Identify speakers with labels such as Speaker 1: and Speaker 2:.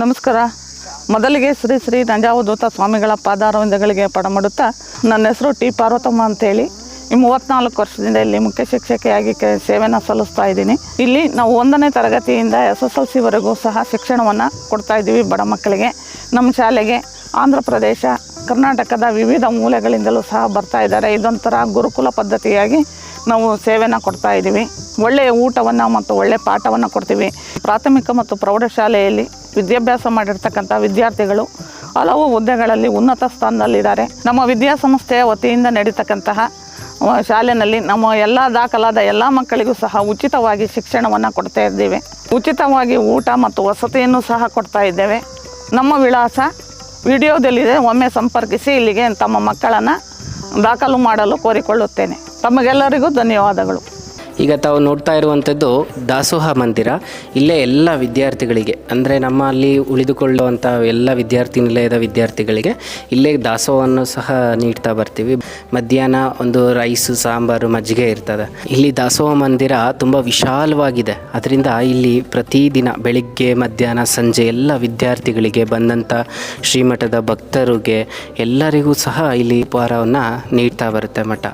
Speaker 1: ನಮಸ್ಕಾರ. ಮೊದಲಿಗೆ ಶ್ರೀ ಶ್ರೀ ನಂಜಾವಧೂತ ಸ್ವಾಮಿಗಳ ಪಾದಾರವಿಂದಗಳಿಗೆ ಪಡಮಡುತ್ತಾ ನನ್ನ ಹೆಸರು ಟಿ ಪಾರ್ವತಮ್ಮ ಅಂತೇಳಿ. ಈ ಮೂವತ್ತ್ನಾಲ್ಕು ವರ್ಷದಿಂದ ಇಲ್ಲಿ ಮುಖ್ಯ ಶಿಕ್ಷಕಿಯಾಗಿ ಕೆ ಸೇವೆನ ಸಲ್ಲಿಸ್ತಾ ಇದ್ದೀನಿ. ಇಲ್ಲಿ ನಾವು ಒಂದನೇ ತರಗತಿಯಿಂದ ಎಸ್ ಎಸ್ ಎಲ್ ಸಿವರೆಗೂ ಸಹ ಶಿಕ್ಷಣವನ್ನು ಕೊಡ್ತಾ ಇದ್ದೀವಿ ಬಡ ಮಕ್ಕಳಿಗೆ. ನಮ್ಮ ಶಾಲೆಗೆ ಆಂಧ್ರ ಪ್ರದೇಶ, ಕರ್ನಾಟಕದ ವಿವಿಧ ಮೂಲೆಗಳಿಂದಲೂ ಸಹ ಬರ್ತಾ ಇದ್ದಾರೆ. ಇದೊಂಥರ ಗುರುಕುಲ ಪದ್ಧತಿಯಾಗಿ ನಾವು ಸೇವೆಯನ್ನು ಕೊಡ್ತಾ ಇದ್ದೀವಿ. ಒಳ್ಳೆಯ ಊಟವನ್ನು ಮತ್ತು ಒಳ್ಳೆಯ ಪಾಠವನ್ನು ಕೊಡ್ತೀವಿ. ಪ್ರಾಥಮಿಕ ಮತ್ತು ಪ್ರೌಢಶಾಲೆಯಲ್ಲಿ ವಿದ್ಯಾಭ್ಯಾಸ ಮಾಡಿರ್ತಕ್ಕಂಥ ವಿದ್ಯಾರ್ಥಿಗಳು ಹಲವು ಹುದ್ದೆಗಳಲ್ಲಿ ಉನ್ನತ ಸ್ಥಾನದಲ್ಲಿದ್ದಾರೆ. ನಮ್ಮ ವಿದ್ಯಾಸಂಸ್ಥೆಯ ವತಿಯಿಂದ ನಡೀತಕ್ಕಂತಹ ಶಾಲೆಯಲ್ಲಿ ನಮ್ಮ ಎಲ್ಲ ದಾಖಲಾದ ಎಲ್ಲ ಮಕ್ಕಳಿಗೂ ಸಹ ಉಚಿತವಾಗಿ ಶಿಕ್ಷಣವನ್ನು ಕೊಡ್ತಾ ಇದ್ದೇವೆ. ಉಚಿತವಾಗಿ ಊಟ ಮತ್ತು ವಸತಿಯನ್ನು ಸಹ ಕೊಡ್ತಾ ಇದ್ದೇವೆ. ನಮ್ಮ ವಿಳಾಸ ವಿಡಿಯೋದಲ್ಲಿದೆ, ಒಮ್ಮೆ ಸಂಪರ್ಕಿಸಿ, ಇಲ್ಲಿಗೆ ತಮ್ಮ ಮಕ್ಕಳನ್ನು ದಾಖಲು ಮಾಡಲು ಕೋರಿಕೊಳ್ಳುತ್ತೇನೆ. ತಮಗೆಲ್ಲರಿಗೂ ಧನ್ಯವಾದಗಳು.
Speaker 2: ಈಗ ತಾವು ನೋಡ್ತಾ ಇರುವಂಥದ್ದು ದಾಸೋಹ ಮಂದಿರ. ಇಲ್ಲೇ ಎಲ್ಲ ವಿದ್ಯಾರ್ಥಿಗಳಿಗೆ, ಅಂದರೆ ನಮ್ಮಲ್ಲಿ ಉಳಿದುಕೊಳ್ಳುವಂಥ ಎಲ್ಲ ವಿದ್ಯಾರ್ಥಿ ನಿಲಯದ ವಿದ್ಯಾರ್ಥಿಗಳಿಗೆ ಇಲ್ಲೇ ದಾಸೋಹವನ್ನು ಸಹ ನೀಡ್ತಾ ಬರ್ತೀವಿ. ಮಧ್ಯಾಹ್ನ ಒಂದು ರೈಸು, ಸಾಂಬಾರು, ಮಜ್ಜಿಗೆ ಇರ್ತದೆ. ಇಲ್ಲಿ ದಾಸೋಹ ಮಂದಿರ ತುಂಬ ವಿಶಾಲವಾಗಿದೆ. ಅದರಿಂದ ಇಲ್ಲಿ ಪ್ರತಿದಿನ ಬೆಳಿಗ್ಗೆ, ಮಧ್ಯಾಹ್ನ, ಸಂಜೆ ಎಲ್ಲ ವಿದ್ಯಾರ್ಥಿಗಳಿಗೆ ಬಂದಂಥ ಶ್ರೀಮಠದ ಭಕ್ತರಿಗೆ ಎಲ್ಲರಿಗೂ ಸಹ ಇಲ್ಲಿ ಉಪಹಾರವನ್ನು ನೀಡ್ತಾ ಬರುತ್ತೆ ಮಠ.